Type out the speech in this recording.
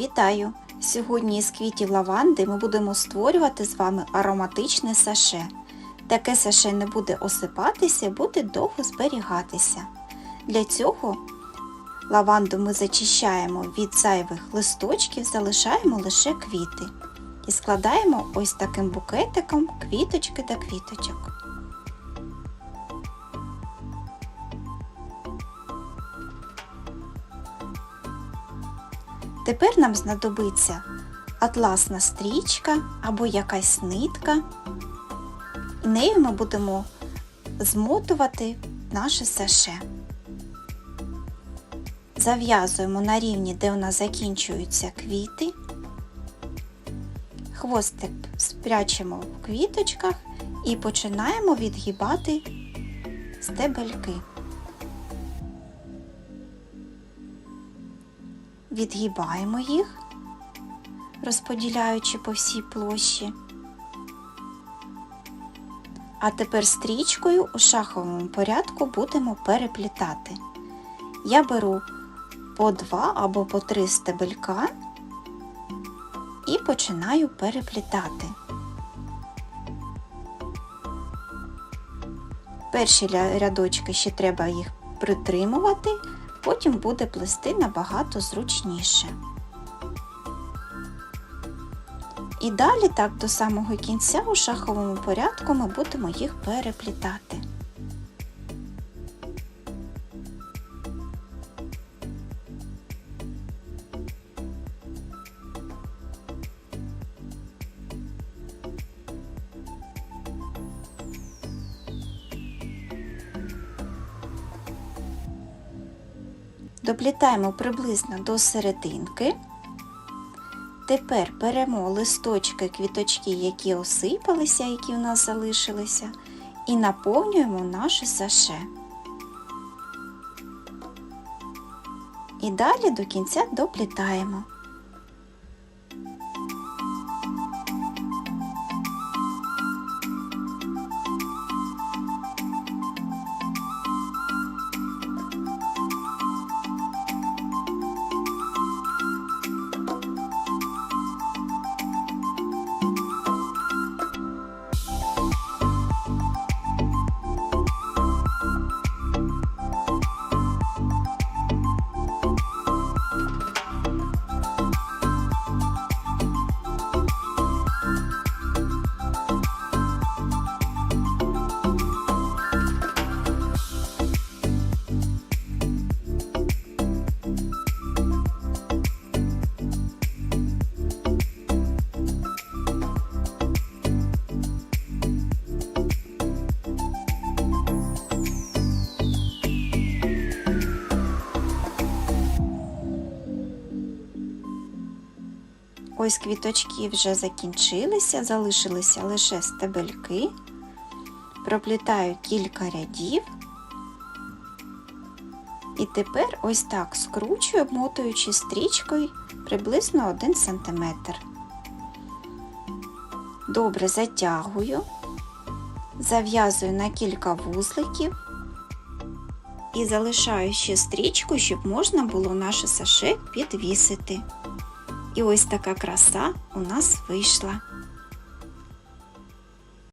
Вітаю! Сьогодні із квітів лаванди ми будемо створювати з вами ароматичне саше. Таке саше не буде осипатися, буде довго зберігатися. Для цього лаванду ми зачищаємо від зайвих листочків, залишаємо лише квіти. І складаємо ось таким букетиком квіточки та квіточок. Тепер нам знадобиться атласна стрічка або якась нитка. Нею ми будемо змотувати наше саше. Зав'язуємо на рівні, де у нас закінчуються квіти. Хвостик спрячемо в квіточках і починаємо відгибати стебельки. Відгибаємо їх, розподіляючи по всій площі. А тепер стрічкою у шаховому порядку будемо переплітати. Я беру по два або по три стебелька і починаю переплітати. Перші рядочки ще треба їх притримувати, потім буде плести набагато зручніше. І далі так до самого кінця у шаховому порядку ми будемо їх переплітати. Доплітаємо приблизно до серединки. Тепер беремо листочки, квіточки, які осипалися, які у нас залишилися, і наповнюємо наше саше. І далі до кінця доплітаємо. Ось квіточки вже закінчилися, залишилися лише стебельки. Проплітаю кілька рядів. І тепер ось так скручую, обмотуючи стрічкою приблизно 1 см. Добре затягую, зав'язую на кілька вузликів і залишаю ще стрічку, щоб можна було наше саше підвісити. І ось така краса у нас вийшла.